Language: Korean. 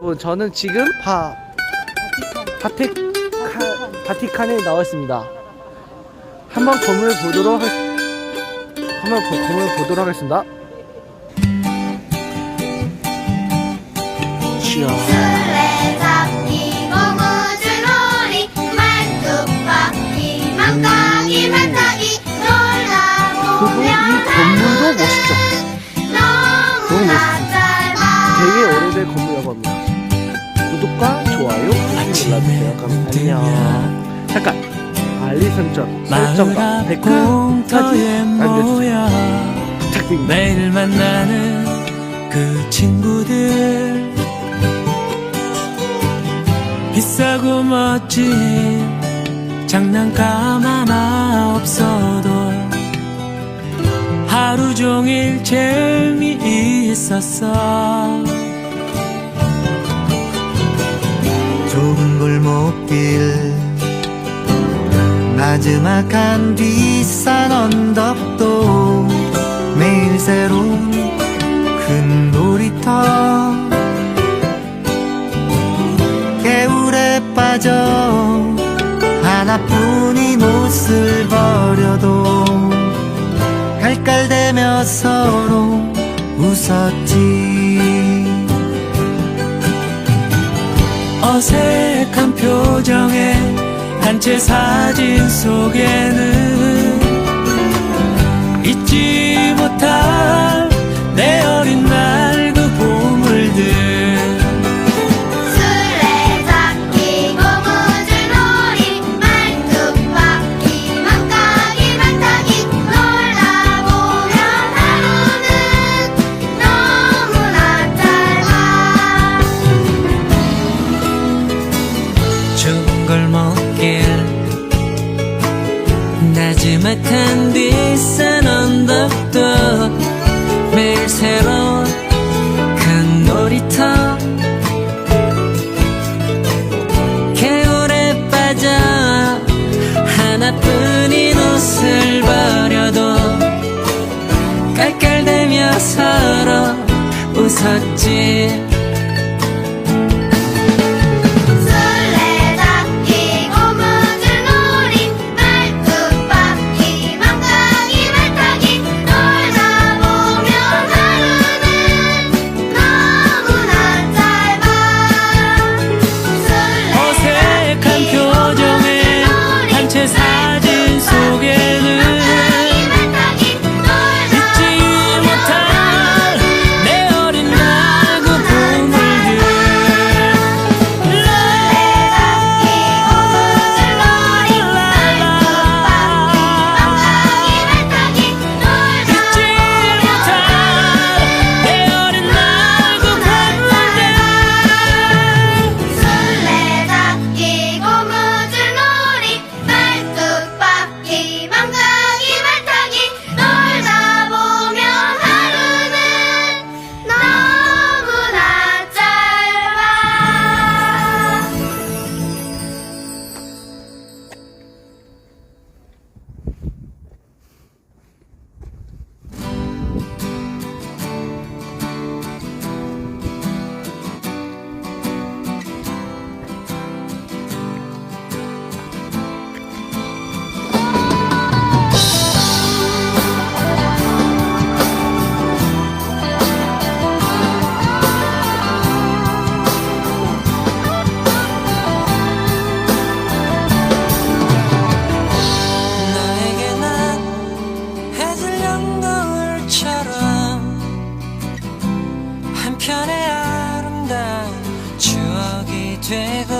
어, 저는 지금 바 바티칸 바티칸에 나와 있습니다. 한번 건물 보도록 하... 한번 보- 건물 보도록 하겠습니다. 말타기 그리고 이 건물도 멋있죠. 너무. 짧아 되게 구독과 좋아요 꾹 눌러주세요. 그럼 안녕. 잠깐 알림 설정 설정과 댓글까지 남겨주세요. 부탁드립니다. 매일 만나는 그 친구들 비싸고 멋진 장난감 하나 없어도 하루 종일 재미있었어 길. 나지막한 뒷산 언덕도 매일 새로운 큰 놀이터. 개울에 빠져 하나뿐인 옷을 버려도 깔깔대며 서로 웃었지 어색한 표정에 단체 사진 속에는 잊지 못할 나지막한 뒷산 언덕도 매일 새로운 큰 놀이터. 개울에 빠져 하나뿐인 옷을 버려도 깔깔대며 서로 웃었지 한편의 아름다운 추억이 되고